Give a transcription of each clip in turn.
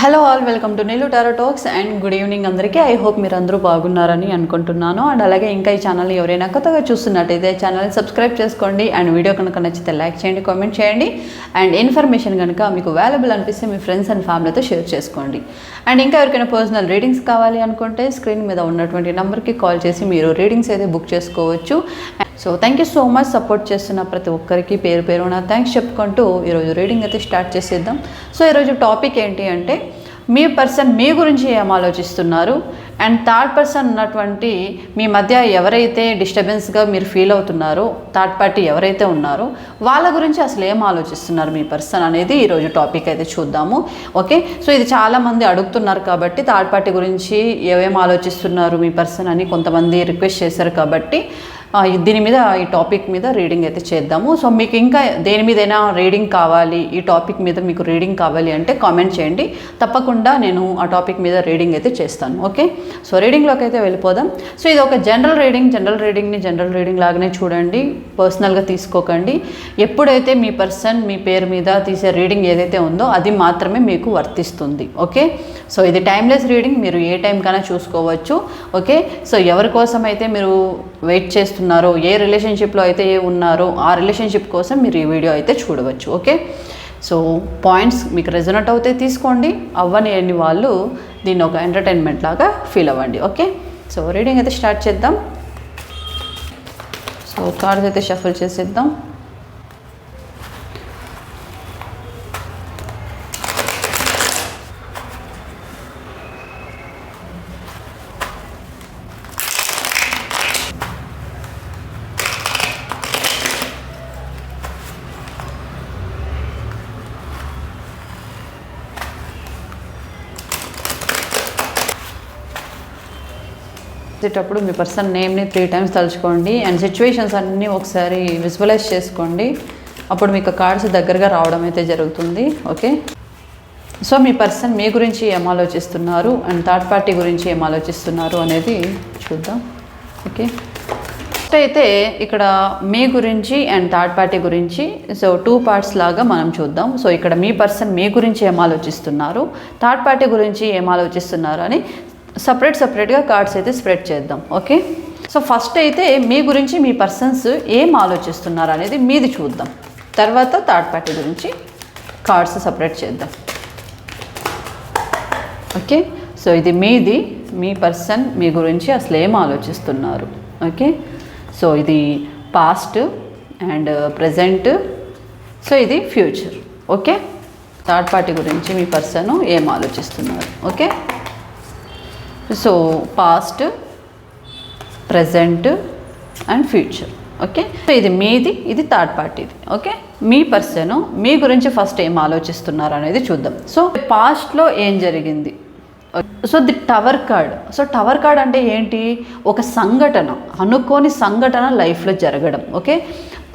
Hello all welcome to Neelu tarot talks and good evening అందరికీ. I hope మీరు అందరూ బాగున్నారని అనుకుంటున్నాను. అండ్ అలాగే ఇంకా ఈ ఛానల్ని ఎవరైనా కొత్తగా చూస్తున్నట్టయితే ఛానల్ని సబ్స్క్రైబ్ చేసుకోండి. అండ్ వీడియో కనుక నచ్చితే లైక్ చేయండి కామెంట్ చేయండి. అండ్ ఇన్ఫర్మేషన్ కనుక మీకు వాల్యుబుల్ అనిపిస్తే మీ ఫ్రెండ్స్ అండ్ ఫ్యామిలీతో షేర్ చేసుకోండి. అండ్ ఇంకా ఎవరికైనా పర్సనల్ రీడింగ్స్ కావాలి అనుకుంటే స్క్రీన్ మీద ఉన్నటువంటి నెంబర్కి కాల్ చేసి మీరు రీడింగ్స్ అయితే బుక్ చేసుకోవచ్చు. So thank you so much support చేస్తున్న ప్రతి ఒక్కరికి పేరు పేరున థ్యాంక్స్ చెప్పుకుంటూ ఈరోజు రీడింగ్ అయితే స్టార్ట్ చేసేద్దాం. సో ఈరోజు టాపిక్ ఏంటి అంటే మీ పర్సన్ మీ గురించి ఏం ఆలోచిస్తున్నారు? అండ్ థర్డ్ పర్సన్ ఉన్నటువంటి మీ మధ్య ఎవరైతే డిస్టర్బెన్స్గా మీరు ఫీల్ అవుతున్నారో థర్డ్ పార్టీ ఎవరైతే ఉన్నారో వాళ్ళ గురించి అసలు ఏం ఆలోచిస్తున్నారు మీ పర్సన్ అనేది ఈరోజు టాపిక్ అయితే చూద్దాము. ఓకే సో ఇది చాలామంది అడుగుతున్నారు కాబట్టి థర్డ్ పార్టీ గురించి ఏమేమి ఆలోచిస్తున్నారు మీ పర్సన్ అని కొంతమంది రిక్వెస్ట్ చేశారు కాబట్టి దీని మీద ఈ టాపిక్ మీద రీడింగ్ అయితే చేద్దాము. సో మీకు ఇంకా దేని మీదైనా రీడింగ్ కావాలి ఈ టాపిక్ మీద మీకు రీడింగ్ కావాలి అంటే కామెంట్ చేయండి. తప్పకుండా నేను ఆ టాపిక్ మీద రీడింగ్ అయితే చేస్తాను ఓకే సో రీడింగ్లోకి అయితే వెళ్ళిపోదాం. సో ఇది ఒక జనరల్ రీడింగ్ జనరల్ రీడింగ్ని జనరల్ రీడింగ్ లాగానే చూడండి. పర్సనల్గా తీసుకోకండి. ఎప్పుడైతే మీ పర్సన్ మీ పేరు మీద తీసే రీడింగ్ ఏదైతే ఉందో అది మాత్రమే మీకు వర్తిస్తుంది ఓకే సో ఇది టైమ్లెస్ రీడింగ్ మీరు ఏ టైం కన్నా చూసుకోవచ్చు ఓకే సో ఎవరి కోసం అయితే మీరు వెయిట్ చేస్తున్నారో ఏ రిలేషన్షిప్లో అయితే ఏ ఉన్నారో ఆ రిలేషన్షిప్ కోసం మీరు ఈ వీడియో అయితే చూడవచ్చు ఓకే? సో పాయింట్స్ మీకు రెజనెట్ అవుతే తీసుకోండి అవ్వని వాళ్ళు దీన్ని ఒక ఎంటర్టైన్మెంట్ లాగా ఫీల్ అవ్వండి ఓకే? సో రీడింగ్ అయితే స్టార్ట్ చేద్దాం. సో కార్డ్స్ అయితే షఫల్ చేసేద్దాం. వచ్చేటప్పుడు మీ పర్సన్ నేమ్ని త్రీ టైమ్స్ తలుచుకోండి అండ్ సిచ్యువేషన్స్ అన్నీ ఒకసారి విజువలైజ్ చేసుకోండి. అప్పుడు మీకు కార్డ్స్ దగ్గరగా రావడం అయితే జరుగుతుంది ఓకే సో మీ పర్సన్ మీ గురించి ఏం ఆలోచిస్తున్నారు అండ్ థర్డ్ పార్టీ గురించి ఏం ఆలోచిస్తున్నారు అనేది చూద్దాం ఓకే ఫస్ట్ అయితే ఇక్కడ మీ గురించి అండ్ థర్డ్ పార్టీ గురించి సో టూ పార్ట్స్ లాగా మనం చూద్దాం. సో ఇక్కడ మీ పర్సన్ మీ గురించి ఏం ఆలోచిస్తున్నారు థర్డ్ పార్టీ గురించి ఏం ఆలోచిస్తున్నారు అని సపరేట్ సపరేట్గా కార్డ్స్ అయితే స్ప్రెడ్ చేద్దాం ఓకే? సో ఫస్ట్ అయితే మీ గురించి మీ పర్సన్స్ ఏం ఆలోచిస్తున్నారు అనేది మీది చూద్దాం. తర్వాత థర్డ్ పార్టీ గురించి కార్డ్స్ సపరేట్ చేద్దాం. ఓకే? సో ఇది మీది మీ పర్సన్ మీ గురించి అసలు ఏం ఆలోచిస్తున్నారు ఓకే? సో ఇది పాస్ట్ అండ్ ప్రజెంట్ సో ఇది ఫ్యూచర్ ఓకే? థర్డ్ పార్టీ గురించి మీ పర్సన్ ఏం ఆలోచిస్తున్నారు okay? So past present and future okay so ఇది మీది ఇది థర్డ్ పార్టీది ఓకే మీ పర్సన్ మీ గురించి ఫస్ట్ ఏం ఆలోచిస్తున్నారు అనేది చూద్దాం. సో పాస్ట్లో ఏం జరిగింది? So the tower card so tower card అంటే ఏంటి? ఒక సంఘటన అనుకోని సంఘటన లైఫ్లో జరగడం. ఓకే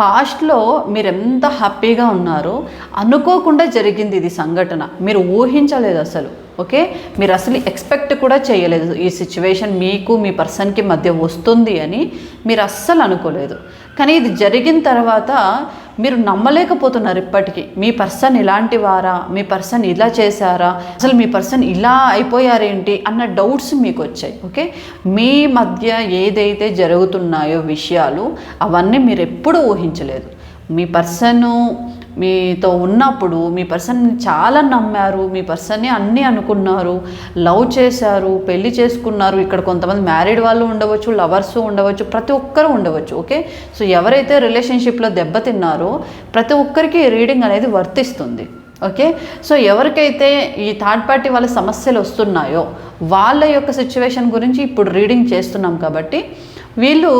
పాస్ట్లో మీరు ఎంత హ్యాపీగా ఉన్నారో అనుకోకుండా జరిగింది ఇది సంఘటన. మీరు ఊహించలేదు అసలు. ఓకే? మీరు అసలు ఎక్స్పెక్ట్ కూడా చేయలేదు. ఈ సిచ్యువేషన్ మీకు మీ పర్సన్కి మధ్య వస్తుంది అని మీరు అస్సలు అనుకోలేదు. కానీ ఇది జరిగిన తర్వాత మీరు నమ్మలేకపోతున్నారు ఇప్పటికీ. మీ పర్సన్ ఇలాంటి వారా? మీ పర్సన్ ఇలా చేశారా? అసలు మీ పర్సన్ ఇలా అయిపోయారేంటి? అన్న డౌట్స్ మీకు వచ్చాయి. ఓకే? మీ మధ్య ఏదైతే జరుగుతున్నాయో విషయాలు అవన్నీ మీరు ఎప్పుడూ ఊహించలేదు. మీ పర్సను మీతో ఉన్నప్పుడు మీ పర్సన్ని చాలా నమ్మారు మీ పర్సన్ని అన్నీ అనుకున్నారు లవ్ చేశారు పెళ్ళి చేసుకున్నారు. ఇక్కడ కొంతమంది మ్యారీడ్ వాళ్ళు ఉండవచ్చు లవర్స్ ఉండవచ్చు ప్రతి ఒక్కరు ఉండవచ్చు ఓకే? సో ఎవరైతే రిలేషన్షిప్లో దెబ్బతిన్నారో ప్రతి ఒక్కరికి రీడింగ్ అనేది వర్తిస్తుంది ఓకే? సో ఎవరికైతే ఈ థర్డ్ పార్టీ వాళ్ళ సమస్యలు వస్తున్నాయో వాళ్ళ యొక్క సిచ్యువేషన్ గురించి ఇప్పుడు రీడింగ్ చేస్తున్నాం కాబట్టి వీళ్ళు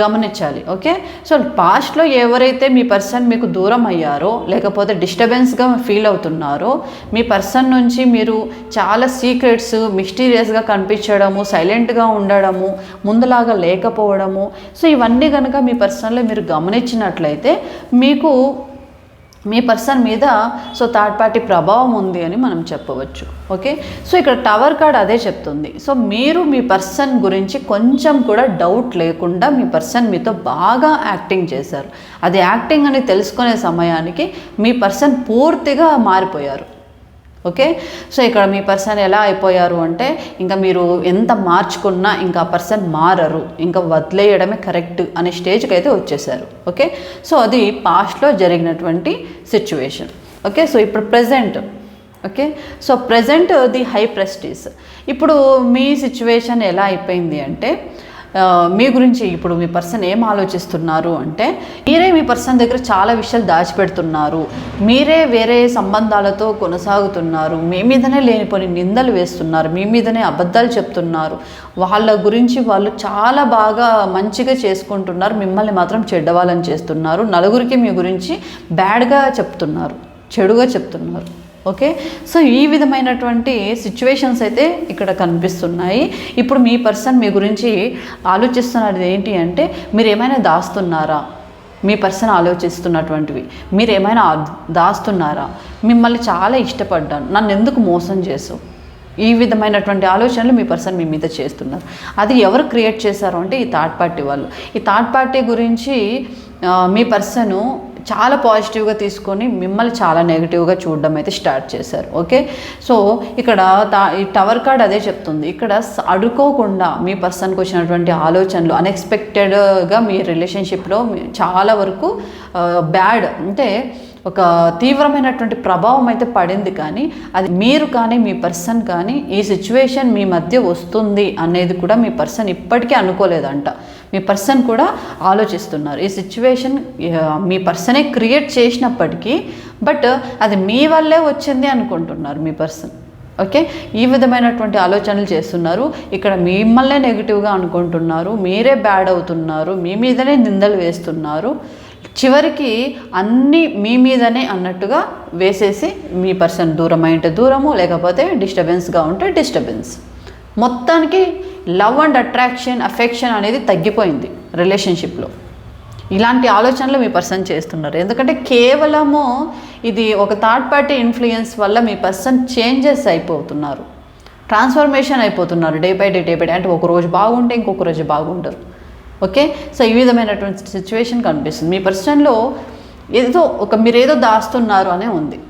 గమనించాలి ఓకే? సో పాస్ట్లో ఎవరైతే మీ పర్సన్ మీకు దూరం అయ్యారో లేకపోతే డిస్టర్బెన్స్గా ఫీల్ అవుతున్నారో మీ పర్సన్ నుంచి మీరు చాలా సీక్రెట్స్ మిస్టీరియస్గా కనిపించడము సైలెంట్గా ఉండడము ముందులాగా లేకపోవడము సో ఇవన్నీ కనుక మీ పర్సన్లో మీరు గమనించినట్లయితే మీకు మీ పర్సన్ మీద సో థర్డ్ పార్టీ ప్రభావం ఉంది అని మనం చెప్పవచ్చు ఓకే? సో ఇక్కడ టవర్ కార్డ్ అదే చెప్తుంది. సో మీరు మీ పర్సన్ గురించి కొంచెం కూడా డౌట్ లేకుండా మీ పర్సన్ మీతో బాగా యాక్టింగ్ చేశారు. అది యాక్టింగ్ అని తెలుసుకునే సమయానికి మీ పర్సన్ పూర్తిగా మారిపోయారు. ఓకే? సో ఇక్కడ మీ పర్సన్ ఎలా అయిపోయారు అంటే ఇంకా మీరు ఎంత మార్చుకున్నా ఇంకా పర్సన్ మారరు. ఇంకా వదిలేయడమే కరెక్ట్ అనే స్టేజ్కి అయితే వచ్చేసారు. ఓకే? సో అది పాస్ట్లో జరిగినటువంటి సిచ్యువేషన్. ఓకే? సో ఇప్పుడు present. Okay? So present the high priestess ఇప్పుడు మీ సిచ్యువేషన్ ఎలా అయిపోయింది అంటే మీ గురించి ఇప్పుడు మీ పర్సన్ ఏం ఆలోచిస్తున్నారు అంటే మీరే మీ పర్సన్ దగ్గర చాలా విషయాలు దాచిపెడుతున్నారు. మీరే వేరే సంబంధాలతో కొనసాగుతున్నారు. మీ మీదనే లేనిపోని నిందలు వేస్తున్నారు. మీ మీదనే అబద్ధాలు చెప్తున్నారు. వాళ్ళ గురించి వాళ్ళు చాలా బాగా మంచిగా చేసుకుంటున్నారు. మిమ్మల్ని మాత్రం చెడ్డవాళ్ళని చేస్తున్నారు. నలుగురికి మీ గురించి బ్యాడ్గా చెప్తున్నారు. చెడుగా చెప్తున్నారు. ఓకే? సో ఈ విధమైనటువంటి సిచ్యువేషన్స్ అయితే ఇక్కడ కనిపిస్తున్నాయి. ఇప్పుడు మీ పర్సన్ మీ గురించి ఆలోచిస్తున్నది ఏంటి అంటే మీరు ఏమైనా దాస్తున్నారా? మీ పర్సన్ ఆలోచిస్తున్నటువంటివి. మీరు ఏమైనా దాస్తున్నారా? మిమ్మల్ని చాలా ఇష్టపడ్డాను. నన్ను ఎందుకు మోసం చేసావు ఈ విధమైనటువంటి ఆలోచనలు మీ పర్సన్ మీ మీద చేస్తున్నారు. అది ఎవరు క్రియేట్ చేశారు అంటే ఈ థర్డ్ పార్టీ వాళ్ళు. ఈ థర్డ్ పార్టీ గురించి మీ పర్సను చాలా పాజిటివ్గా తీసుకొని మిమ్మల్ని చాలా నెగిటివ్గా చూడడం అయితే స్టార్ట్ చేశారు. ఓకే సో ఇక్కడ ఈ టవర్ కార్డ్ అదే చెప్తుంది. ఇక్కడ అడుకోకుండా మీ పర్సన్కి వచ్చినటువంటి ఆలోచనలు అన్ఎక్స్పెక్టెడ్గా మీ రిలేషన్షిప్లో చాలా వరకు బ్యాడ్ అంటే ఒక తీవ్రమైనటువంటి ప్రభావం అయితే పడింది కానీ అది మీరు కానీ మీ పర్సన్ కానీ ఈ సిచ్యువేషన్ మీ మధ్య వస్తుంది అనేది కూడా మీ పర్సన్ ఇప్పటికీ అనుకోలేదంట. మీ పర్సన్ కూడా ఆలోచిస్తున్నారు. ఈ సిచ్యువేషన్ మీ పర్సనే క్రియేట్ చేసినప్పటికీ బట్ అది మీ వల్లే వచ్చింది అనుకుంటున్నారు మీ పర్సన్. ఓకే? ఈ విధమైనటువంటి ఆలోచనలు చేస్తున్నారు. ఇక్కడ మిమ్మల్నే నెగిటివ్గా అనుకుంటున్నారు. మీరే బ్యాడ్ అవుతున్నారు. మీ మీదనే నిందలు వేస్తున్నారు. చివరికి అన్నీ మీ మీదనే అన్నట్టుగా వేసేసి మీ పర్సన్ దూరం అయింటే దూరము లేకపోతే డిస్టర్బెన్స్గా ఉంటే డిస్టర్బెన్స్. మొత్తానికి లవ్ అండ్ అట్రాక్షన్ అఫెక్షన్ అనేది తగ్గిపోయింది రిలేషన్షిప్లో. ఇలాంటి ఆలోచనలు మీ పర్సన్ చేస్తున్నారు. ఎందుకంటే కేవలము ఇది ఒక థర్డ్ పార్టీ ఇన్ఫ్లుయెన్స్ వల్ల మీ పర్సన్ చేంజెస్ అయిపోతున్నారు. ట్రాన్స్ఫర్మేషన్ అయిపోతున్నారు day by day day by day. అంటే ఒక రోజు బాగుంటే ఇంకొక రోజు బాగుండరు. ఓకే? సో ఈ విధమైనటువంటి సిచ్యువేషన్ కనిపిస్తుంది. మీ పర్సన్లో ఏదో ఒక మీరేదో దాస్తున్నారు అనే ఉంది.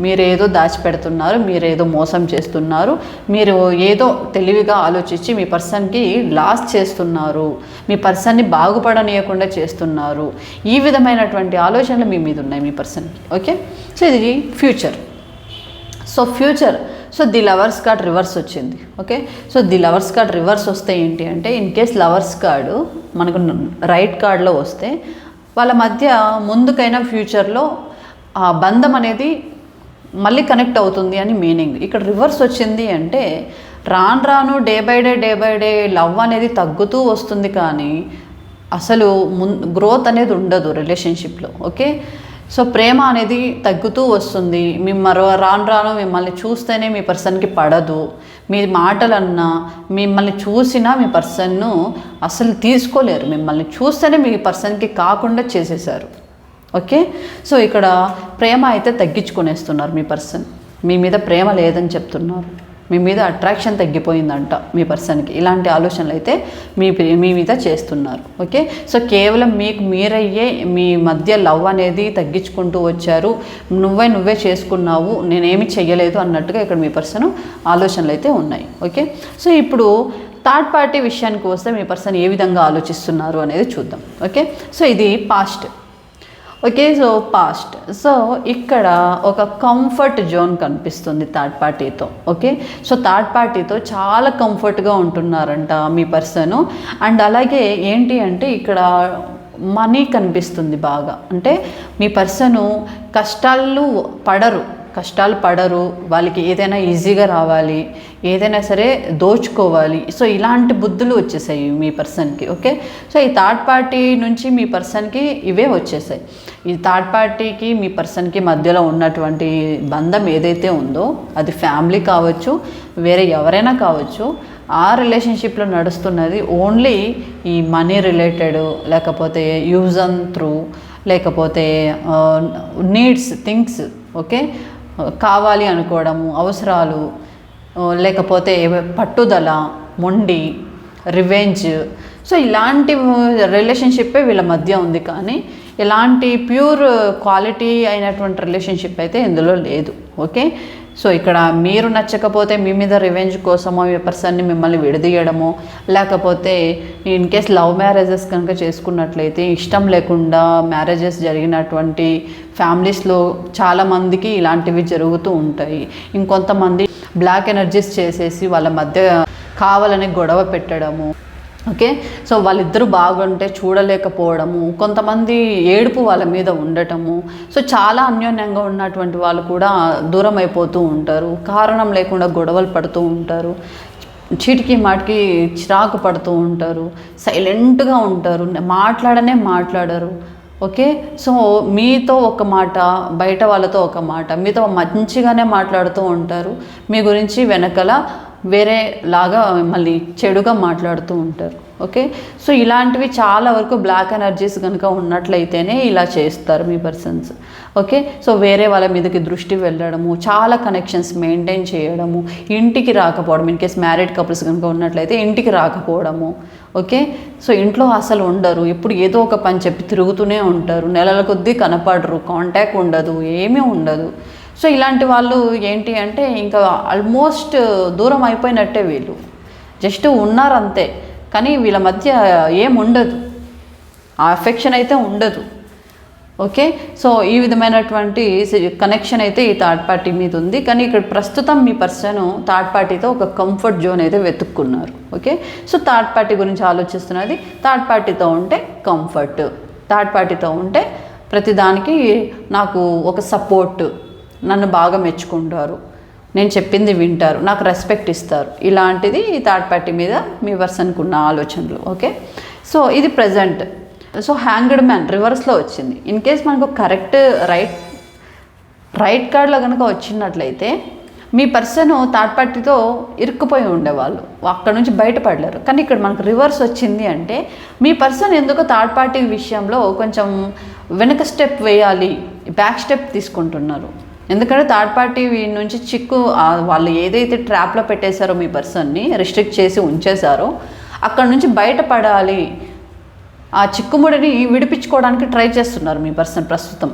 మీరేదో దాచిపెడుతున్నారు మీరేదో మోసం చేస్తున్నారు మీరు ఏదో తెలివిగా ఆలోచించి మీ పర్సన్కి లాస్ చేస్తున్నారు మీ పర్సన్ని బాగుపడనీయకుండా చేస్తున్నారు. ఈ విధమైనటువంటి ఆలోచనలు మీ మీద ఉన్నాయి మీ పర్సన్కి ఓకే? సో ఇది future. So future so the lovers card reverse వచ్చింది okay? So the lovers card reverse వస్తే ఏంటి అంటే ఇన్ కేస్ లవర్స్ కార్డు మనకు రైట్ కార్డ్లో వస్తే వాళ్ళ మధ్య ముందుకైనా ఫ్యూచర్లో ఆ బంధం అనేది మళ్ళీ కనెక్ట్ అవుతుంది అని మీనింగ్ ఇక్కడ రివర్స్ వచ్చింది అంటే రాను రాను day by day day by day love అనేది తగ్గుతూ వస్తుంది కానీ అసలు మున్ గ్రోత్ అనేది ఉండదు రిలేషన్షిప్లో ఓకే సో ప్రేమ అనేది తగ్గుతూ వస్తుంది. మీ మరో రాను రాను మిమ్మల్ని చూస్తేనే మీ పర్సన్కి పడదు. మీ మాటలన్నా మిమ్మల్ని చూసినా మీ పర్సన్ను అసలు తీసుకోలేరు. మిమ్మల్ని చూస్తేనే మీ పర్సన్కి కాకుండా చేసేసారు. ఓకే? సో ఇక్కడ ప్రేమ అయితే తగ్గించుకునేస్తున్నారు మీ పర్సన్. మీ మీద ప్రేమ లేదని చెప్తున్నారు. మీ మీద అట్రాక్షన్ తగ్గిపోయిందంట మీ పర్సన్కి. ఇలాంటి ఆలోచనలు అయితే మీ మీ మీద చేస్తున్నారు. ఓకే? సో కేవలం మీకు మీరయ్యే మీ మధ్య లవ్ అనేది తగ్గించుకుంటూ వచ్చారు. నువ్వే నువ్వే చేసుకున్నావు. నేనేమి చెయ్యలేదు అన్నట్టుగా ఇక్కడ మీ పర్సన్ ఆలోచనలు అయితే ఉన్నాయి. ఓకే? సో ఇప్పుడు థర్డ్ పార్టీ విషయానికి వస్తే మీ పర్సన్ ఏ విధంగా ఆలోచిస్తున్నారు అనేది చూద్దాం. ఓకే? సో ఇది past. Okay so past so ఇక్కడ ఒక కంఫర్ట్ జోన్ కనిపిస్తుంది థర్డ్ పార్టీతో ఓకే సో థర్డ్ పార్టీతో చాలా కంఫర్ట్గా ఉంటున్నారంట మీ పర్సన్ అండ్ అలాగే ఏంటి అంటే ఇక్కడ మనీ కనిపిస్తుంది బాగా. అంటే మీ పర్సను కష్టాలు పడరు. కష్టాలు పడరు వాళ్ళకి ఏదైనా ఈజీగా రావాలి ఏదైనా సరే దోచుకోవాలి. సో ఇలాంటి బుద్ధులు వచ్చేసాయి మీ పర్సన్కి ఓకే? సో ఈ థర్డ్ పార్టీ నుంచి మీ పర్సన్కి ఇవే వచ్చేసాయి. ఈ థర్డ్ పార్టీకి మీ పర్సన్కి మధ్యలో ఉన్నటువంటి బంధం ఏదైతే ఉందో అది ఫ్యామిలీ కావచ్చు వేరే ఎవరైనా కావచ్చు ఆ రిలేషన్షిప్లో నడుస్తున్నది ఓన్లీ ఈ మనీ రిలేటెడ్ లేకపోతే యూజ్ అండ్ త్రూ లేకపోతే నీడ్స్ థింగ్స్ ఓకే? కావాలి అనుకోవడము అవసరాలు లేకపోతే పట్టుదల మొండి రివెంజ్ సో ఇలాంటి రిలేషన్షిప్పే వీళ్ళ మధ్య ఉంది కానీ ఇలాంటి ప్యూర్ క్వాలిటీ అయినటువంటి రిలేషన్షిప్ అయితే ఇందులో లేదు. ఓకే? సో ఇక్కడ మీరు నచ్చకపోతే మీ మీద రివెంజ్ కోసమో ఈ పర్సన్ని మిమ్మల్ని విడదీయడమో లేకపోతే ఇన్ కేస్ లవ్ మ్యారేజెస్ కనుక చేసుకున్నట్లయితే ఇష్టం లేకుండా మ్యారేజెస్ జరిగినటువంటి ఫ్యామిలీస్లో చాలామందికి ఇలాంటివి జరుగుతూ ఉంటాయి. ఇంకొంతమంది బ్లాక్ ఎనర్జీస్ చేసేసి వాళ్ళ మధ్య కావాలని గొడవ పెట్టడము ఓకే? సో వాళ్ళిద్దరూ బాగుంటే చూడలేకపోవడము కొంతమంది ఏడుపు వాళ్ళ మీద ఉండటము. సో చాలా అన్యోన్యంగా ఉన్నటువంటి వాళ్ళు కూడా దూరం అయిపోతూ ఉంటారు. కారణం లేకుండా గొడవలు పడుతూ ఉంటారు. చీటికి మాటికి చిరాకు పడుతూ ఉంటారు. సైలెంట్గా ఉంటారు. మాట్లాడనే మాట్లాడరు. ఓకే? సో మీతో ఒక మాట బయట వాళ్ళతో ఒక మాట మీతో మంచిగానే మాట్లాడుతూ ఉంటారు. మీ గురించి వెనకల వేరే లాగా మళ్ళీ చెడుగా మాట్లాడుతూ ఉంటారు. ఓకే? సో ఇలాంటివి చాలా వరకు బ్లాక్ ఎనర్జీస్ కనుక ఉన్నట్లయితేనే ఇలా చేస్తారు మీ పర్సన్స్ ఓకే? సో వేరే వాళ్ళ మీదకి దృష్టి వెళ్ళడము చాలా కనెక్షన్స్ మెయింటైన్ చేయడము ఇంటికి రాకపోవడం ఇన్ కేస్ మ్యారీడ్ కపుల్స్ కనుక ఉన్నట్లయితే ఇంటికి రాకపోవడము. ఓకే? సో ఇంట్లో అసలు ఉండరు. ఎప్పుడు ఏదో ఒక పని చెప్పి తిరుగుతూనే ఉంటారు. నెలల కొద్దీ కనపడరు. కాంటాక్ట్ ఉండదు. ఏమీ ఉండదు. సో ఇలాంటి వాళ్ళు ఏంటి అంటే ఇంకా ఆల్మోస్ట్ దూరం అయిపోయినట్టే వీళ్ళు. జస్ట్ ఉన్నారు అంతే కానీ వీళ్ళ మధ్య ఏం ఉండదు. ఆ అఫెక్షన్ అయితే ఉండదు. ఓకే? సో ఈ విధమైనటువంటి కనెక్షన్ అయితే ఈ థర్డ్ పార్టీ మీద ఉంది. కానీ ఇక్కడ ప్రస్తుతం మీ పర్సన్ థర్డ్ పార్టీతో ఒక కంఫర్ట్ జోన్ అయితే వెతుక్కున్నారు. ఓకే? సో థర్డ్ పార్టీ గురించి ఆలోచిస్తున్నది థర్డ్ పార్టీతో ఉంటే కంఫర్ట్ థర్డ్ పార్టీతో ఉంటే ప్రతిదానికి నాకు ఒక సపోర్ట్ నన్ను బాగా మెచ్చుకుంటారు. నేను చెప్పింది వింటారు. నాకు రెస్పెక్ట్ ఇస్తారు. ఇలాంటిది ఈ థర్డ్ పార్టీ మీద మీ పర్సన్కి ఉన్న ఆలోచనలు. ఓకే? సో ఇది ప్రజెంట్ సో హ్యాంగ్డ్ మ్యాన్ రివర్స్లో వచ్చింది. ఇన్ కేస్ మనకు కరెక్ట్ రైట్ రైట్ కార్డ్లో కనుక వచ్చినట్లయితే మీ పర్సన్ థర్డ్ పార్టీతో ఇరుక్కుపోయి ఉండేవాళ్ళు. అక్కడ నుంచి బయటపడలేరు. కానీ ఇక్కడ మనకు రివర్స్ వచ్చింది అంటే మీ పర్సన్ ఎందుకో థర్డ్ పార్టీ విషయంలో కొంచెం వెనక స్టెప్ వేయాలి బ్యాక్ స్టెప్ తీసుకుంటున్నారు? ఎందుకంటే థర్డ్ పార్టీ నుంచి చిక్కు వాళ్ళు ఏదైతే ట్రాప్లో పెట్టేశారో మీ పర్సన్ని రిస్ట్రిక్ట్ చేసి ఉంచేశారో అక్కడ నుంచి బయటపడాలి. ఆ చిక్కుముడిని విడిపించుకోవడానికి ట్రై చేస్తున్నారు మీ పర్సన్ ప్రస్తుతం.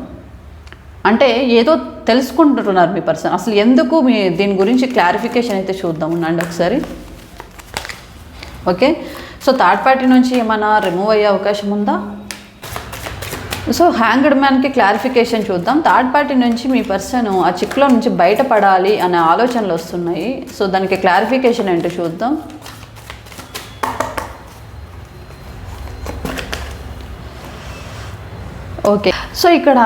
అంటే ఏదో తెలుసుకుంటున్నారు మీ పర్సన్. అసలు ఎందుకు మీ దీని గురించి క్లారిఫికేషన్ అయితే చూద్దాం. ఉండండి ఒకసారి. ఓకే? సో థర్డ్ పార్టీ నుంచి ఏమైనా రిమూవ్ అయ్యే అవకాశం ఉందా? సో హ్యాంగ్డ్ మ్యాన్కి క్లారిఫికేషన్ చూద్దాం. థర్డ్ పార్టీ నుంచి మీ పర్సన్ ఆ చిక్కులో నుంచి బయటపడాలి అనే ఆలోచనలు వస్తున్నాయి. సో దానికి క్లారిఫికేషన్ ఏంటో చూద్దాం. ఓకే. సో ఇక్కడ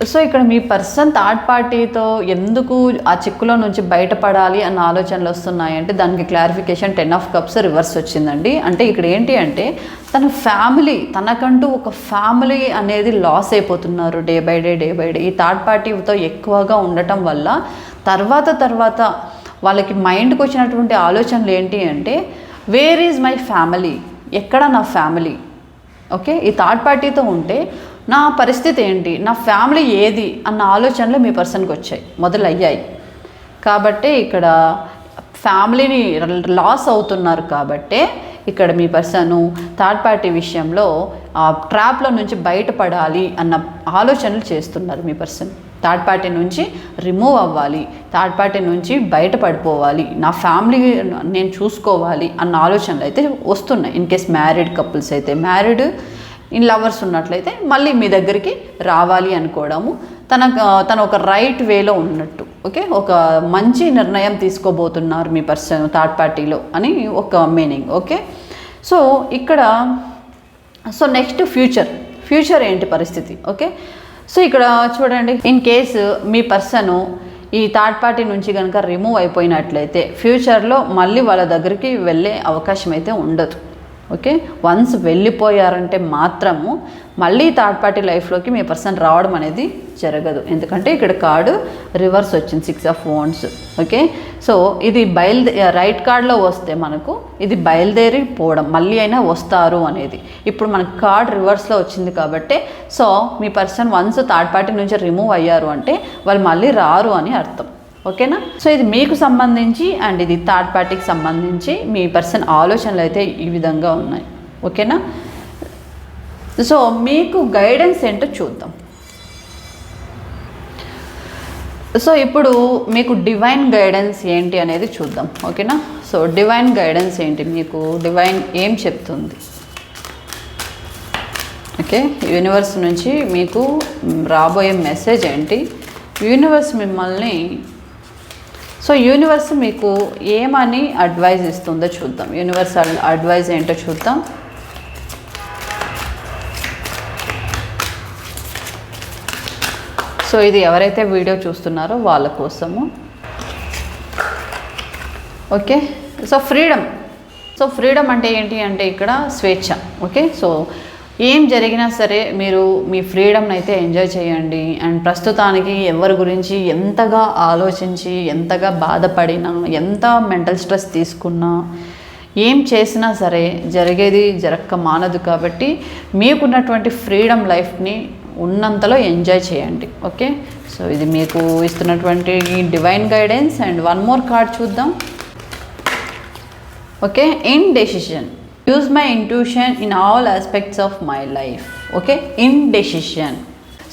సో ఇక్కడ మీ పర్సన్ థర్డ్ పార్టీతో ఎందుకు ఆ చిక్కులో నుంచి బయటపడాలి అన్న ఆలోచనలు వస్తున్నాయి అంటే దానికి clarification ten of cups reverse వచ్చిందండి. అంటే ఇక్కడ ఏంటి అంటే తన ఫ్యామిలీ తనకంటూ ఒక ఫ్యామిలీ అనేది లాస్ అయిపోతున్నారు day by day day by day. ఈ థర్డ్ పార్టీతో ఎక్కువగా ఉండటం వల్ల తర్వాత తర్వాత వాళ్ళకి మైండ్కి వచ్చినటువంటి ఆలోచనలు ఏంటి అంటే వేర్ ఈజ్ మై ఫ్యామిలీ ఎక్కడ నా ఫ్యామిలీ? ఓకే? ఈ థర్డ్ పార్టీతో ఉంటే నా పరిస్థితి ఏంటి? నా ఫ్యామిలీ ఏది? అన్న ఆలోచనలు మీ పర్సన్కి వచ్చాయి. మొదలయ్యాయి. కాబట్టి ఇక్కడ ఫ్యామిలీని లాస్ అవుతున్నారు కాబట్టే ఇక్కడ మీ పర్సను థర్డ్ పార్టీ విషయంలో ఆ ట్రాప్లో నుంచి బయటపడాలి అన్న ఆలోచనలు చేస్తున్నారు మీ పర్సన్. థర్డ్ పార్టీ నుంచి రిమూవ్ అవ్వాలి. థర్డ్ పార్టీ నుంచి బయటపడిపోవాలి. నా ఫ్యామిలీ నేను చూసుకోవాలి అన్న ఆలోచనలు అయితే వస్తున్నాయి. ఇన్ కేస్ మ్యారీడ్ కపుల్స్ అయితే. మ్యారీడ్ ఇన్ లవర్స్ ఉన్నట్లయితే మళ్ళీ మీ దగ్గరికి రావాలి అనుకోవడము. తన తన ఒక రైట్ వేలో ఉన్నట్టు ఓకే? ఒక మంచి నిర్ణయం తీసుకోబోతున్నారు మీ పర్సన్ థర్డ్ పార్టీలో అని ఒక మీనింగ్ ఓకే? సో ఇక్కడ సో నెక్స్ట్ ఫ్యూచర్ ఫ్యూచర్ ఏంటి పరిస్థితి ఓకే? సో ఇక్కడ చూడండి ఇన్ కేసు మీ పర్సను ఈ థర్డ్ పార్టీ నుంచి కనుక రిమూవ్ అయిపోయినట్లయితే ఫ్యూచర్లో మళ్ళీ వాళ్ళ దగ్గరికి వెళ్ళే అవకాశం అయితే ఉండదు. ఓకే? వన్స్ వెళ్ళిపోయారంటే మాత్రము మళ్ళీ థర్డ్ పార్టీ లైఫ్లోకి మీ పర్సన్ రావడం అనేది జరగదు. ఎందుకంటే ఇక్కడ కార్డు రివర్స్ వచ్చింది six of wands okay? So ఇది బయలుదే రైట్ కార్డ్లో వస్తే మనకు ఇది బయలుదేరి పోవడం మళ్ళీ అయినా వస్తారు అనేది. ఇప్పుడు మనకు కార్డ్ రివర్స్లో వచ్చింది కాబట్టి సో మీ పర్సన్ వన్స్ థర్డ్ పార్టీ నుంచి రిమూవ్ అయ్యారు అంటే వాళ్ళు మళ్ళీ రారు అని అర్థం. ఓకేనా? సో ఇది మీకు సంబంధించి అండ్ ఇది థర్డ్ పార్టీకి సంబంధించి మీ పర్సన్ ఆలోచనలు అయితే ఈ విధంగా ఉన్నాయి. ఓకేనా? సో మీకు గైడెన్స్ ఏంటో చూద్దాం. సో ఇప్పుడు మీకు డివైన్ గైడెన్స్ ఏంటి అనేది చూద్దాం. ఓకేనా? సో డివైన్ గైడెన్స్ ఏంటి? మీకు డివైన్ ఏం చెప్తుంది? ఓకే? యూనివర్స్ నుంచి మీకు రాబోయే మెసేజ్ ఏంటి? యూనివర్స్ మిమ్మల్ని సో యూనివర్స్ మీకు ఏమని అడ్వైజ్ ఇస్తుందో చూద్దాం. యూనివర్స్ అడ్వైజ్ ఏంటో చూద్దాం. సో ఇది ఎవరైతే వీడియో చూస్తున్నారో వాళ్ళ కోసము. Okay? So freedom. So freedom అంటే ఏంటి అంటే ఇక్కడ స్వేచ్ఛ. ఓకే? సో ఏం జరిగినా సరే మీరు మీ ఫ్రీడమ్ని అయితే ఎంజాయ్ చేయండి. అండ్ ప్రస్తుతానికి ఎవరి గురించి ఎంతగా ఆలోచించి ఎంతగా బాధపడినా ఎంత మెంటల్ స్ట్రెస్ తీసుకున్నా ఏం చేసినా సరే జరిగేది జరక్క మానదు కాబట్టి మీకున్నటువంటి ఫ్రీడమ్ లైఫ్ని ఉన్నంతలో ఎంజాయ్ చేయండి. ఓకే? సో ఇది మీకు ఇస్తున్నటువంటి divine guidance. And one more card చూద్దాం. Okay? In decision. Use my intuition in all aspects of my life okay in decision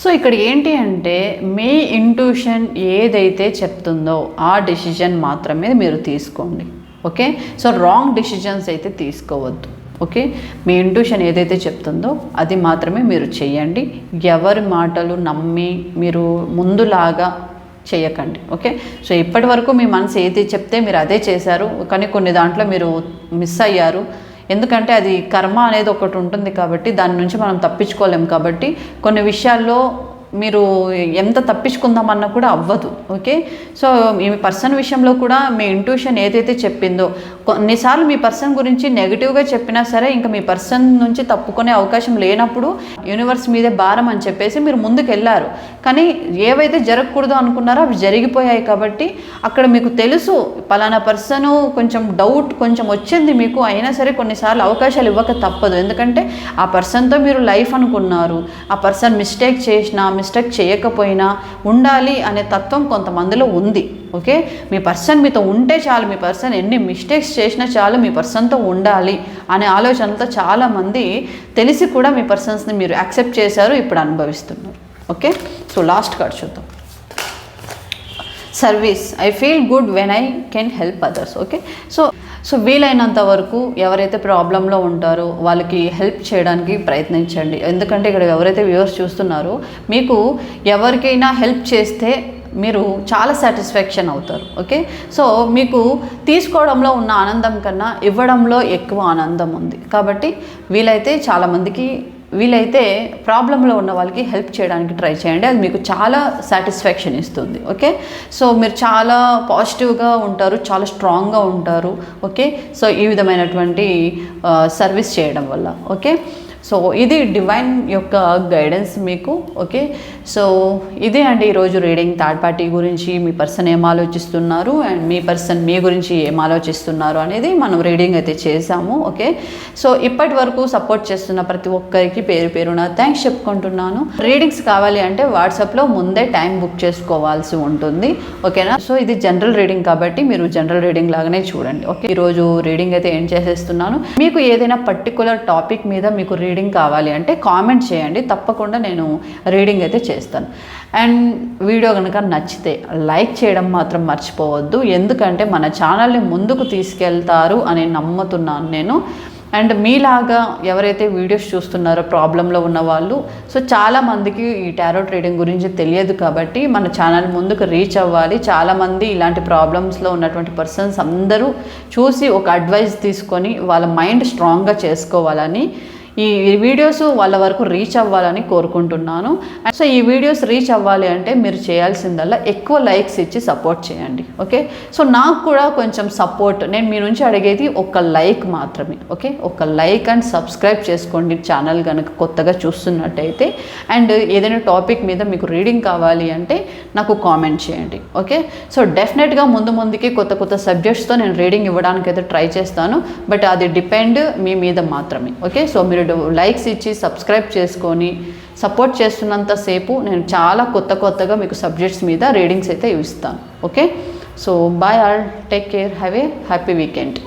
so ఇక్కడ ఏంటి అంటే మీ ఇంట్యూషన్ ఏదైతే చెప్తుందో ఆ డెసిషన్ మాత్రమే మీరు తీసుకోండి ఓకే సో రాంగ్ డెసిషన్స్ అయితే తీసుకోవద్దు ఓకే మీ ఇంట్యూషన్ ఏదైతే చెప్తుందో అది మాత్రమే మీరు చేయండి. ఎవరి మాటలు నమ్మి మీరు ముందులాగా చేయకండి ఓకే సో ఇప్పటి వరకు మీ మనసు ఏది చెప్తే మీరు అదే చేశారు కానీ కొన్ని దాంట్లో మీరు మిస్ అయ్యారు. ఎందుకంటే అది కర్మ అనేది ఒకటి ఉంటుంది కాబట్టి దాని నుంచి మనం తప్పించుకోలేం కాబట్టి కొన్ని విషయాల్లో మీరు ఎంత తప్పించుకుందామన్నా కూడా అవ్వదు ఓకే? సో మీ పర్సన్ విషయంలో కూడా మీ ఇంట్యూషన్ ఏదైతే చెప్పిందో కొన్నిసార్లు మీ పర్సన్ గురించి నెగిటివ్గా చెప్పినా సరే ఇంకా మీ పర్సన్ నుంచి తప్పుకునే అవకాశం లేనప్పుడు యూనివర్స్ మీదే భారం అని చెప్పేసి మీరు ముందుకు వెళ్ళారు కానీ ఏవైతే జరగకూడదు అనుకున్నారో అవి జరిగిపోయాయి కాబట్టి అక్కడ మీకు తెలుసు పలానా పర్సన్ కొంచెం డౌట్ కొంచెం వచ్చింది మీకు అయినా సరే కొన్నిసార్లు అవకాశాలు ఇవ్వక తప్పదు. ఎందుకంటే ఆ పర్సన్తో మీరు లైఫ్ అనుకున్నారు ఆ పర్సన్ మిస్టేక్ చేసినా మిస్టేక్ చేయకపోయినా ఉండాలి అనే తత్వం కొంతమందిలో ఉంది. ఓకే? మీ పర్సన్ మీతో ఉంటే చాలు మీ పర్సన్ ఎన్ని మిస్టేక్స్ చేసినా చాలు మీ పర్సన్తో ఉండాలి అనే ఆలోచనతో చాలామంది తెలిసి కూడా మీ పర్సన్స్ని మీరు యాక్సెప్ట్ చేశారు ఇప్పుడు అనుభవిస్తున్నారు. ఓకే? సో లాస్ట్ కార్డ్ చూద్దాం. Service. I feel good when I can help others. Okay? So so వీలైనంత వరకు ఎవరైతే ప్రాబ్లంలో ఉంటారో వాళ్ళకి హెల్ప్ చేయడానికి ప్రయత్నించండి. ఎందుకంటే ఇక్కడ ఎవరైతే వ్యూవర్స్ చూస్తున్నారో మీకు ఎవరికైనా హెల్ప్ చేస్తే మీరు చాలా సాటిస్ఫాక్షన్ అవుతారు ఓకే సో మీకు తీసుకోవడంలో ఉన్న ఆనందం కన్నా ఇవ్వడంలో ఎక్కువ ఆనందం ఉంది. కాబట్టి వీలైతే చాలామందికి వీలైతే ప్రాబ్లంలో ఉన్న వాళ్ళకి హెల్ప్ చేయడానికి ట్రై చేయండి. అది మీకు చాలా సాటిస్ఫాక్షన్ ఇస్తుంది ఓకే సో మీరు చాలా పాజిటివ్గా ఉంటారు చాలా స్ట్రాంగ్గా ఉంటారు ఓకే సో ఈ విధమైనటువంటి సర్వీస్ చేయడం వల్ల ఓకే సో ఇది డివైన్ యొక్క గైడెన్స్ మీకు ఓకే సో ఇదే అండి ఈరోజు రీడింగ్ థర్డ్ పార్టీ గురించి. మీ పర్సన్ ఏం ఆలోచిస్తున్నారు అండ్ మీ పర్సన్ మీ గురించి ఏం ఆలోచిస్తున్నారు అనేది మనం రీడింగ్ అయితే చేసాము ఓకే? సో ఇప్పటి వరకు సపోర్ట్ చేస్తున్న ప్రతి ఒక్కరికి పేరు పేరున థ్యాంక్స్ చెప్పుకుంటున్నాను. రీడింగ్స్ కావాలి అంటే వాట్సాప్లో ముందే టైం బుక్ చేసుకోవాల్సి ఉంటుంది ఓకేనా? సో ఇది జనరల్ రీడింగ్ కాబట్టి మీరు జనరల్ రీడింగ్ లాగానే చూడండి ఓకే? ఈరోజు రీడింగ్ అయితే ఏం చేసేస్తున్నాను. మీకు ఏదైనా పర్టికులర్ టాపిక్ మీద మీకు రీడింగ్ కావాలి అంటే కామెంట్ చేయండి తప్పకుండా నేను రీడింగ్ అయితే చేస్తాను. అండ్ వీడియో కనుక నచ్చితే లైక్ చేయడం మాత్రం మర్చిపోవద్దు. ఎందుకంటే మన ఛానల్ని ముందుకు తీసుకెళ్తారు అని నమ్ముతున్నాను నేను. అండ్ మీలాగా ఎవరైతే వీడియోస్ చూస్తున్నారో ప్రాబ్లంలో ఉన్న వాళ్ళు సో చాలామందికి ఈ టారో ట్రేడింగ్ గురించి తెలియదు కాబట్టి మన ఛానల్ ముందుకు రీచ్ అవ్వాలి. చాలామంది ఇలాంటి ప్రాబ్లమ్స్లో ఉన్నటువంటి పర్సన్స్ అందరూ చూసి ఒక అడ్వైస్ తీసుకొని వాళ్ళ మైండ్ స్ట్రాంగ్గా చేసుకోవాలని ఈ వీడియోస్ వాళ్ళ వరకు రీచ్ అవ్వాలని కోరుకుంటున్నాను. సో ఈ వీడియోస్ రీచ్ అవ్వాలి అంటే మీరు చేయాల్సిందల్లా ఎక్కువ లైక్స్ ఇచ్చి సపోర్ట్ చేయండి. ఓకే సో నాకు కూడా కొంచెం సపోర్ట్ నేను మీ నుంచి అడిగేది ఒక లైక్ మాత్రమే. ఓకే ఒక లైక్ అండ్ సబ్స్క్రైబ్ చేసుకోండి ఛానల్ కనుక కొత్తగా చూస్తున్నట్టయితే. అండ్ ఏదైనా టాపిక్ మీద మీకు రీడింగ్ కావాలి అంటే నాకు కామెంట్ చేయండి. ఓకే సో డెఫినెట్గా ముందు ముందుకి కొత్త కొత్త సబ్జెక్ట్స్తో నేను రీడింగ్ ఇవ్వడానికి అయితే ట్రై చేస్తాను. బట్ అది డిపెండ్ మీ మీద మాత్రమే. ఓకే సో మీరు లైక్స్ ఇచ్చి సబ్స్క్రైబ్ చేసుకొని సపోర్ట్ చేస్తున్నంతసేపు నేను చాలా కొత్త కొత్తగా మీకు సబ్జెక్ట్స్ మీద రీడింగ్స్ అయితే ఇస్తాను. Okay so bye all take care have a happy weekend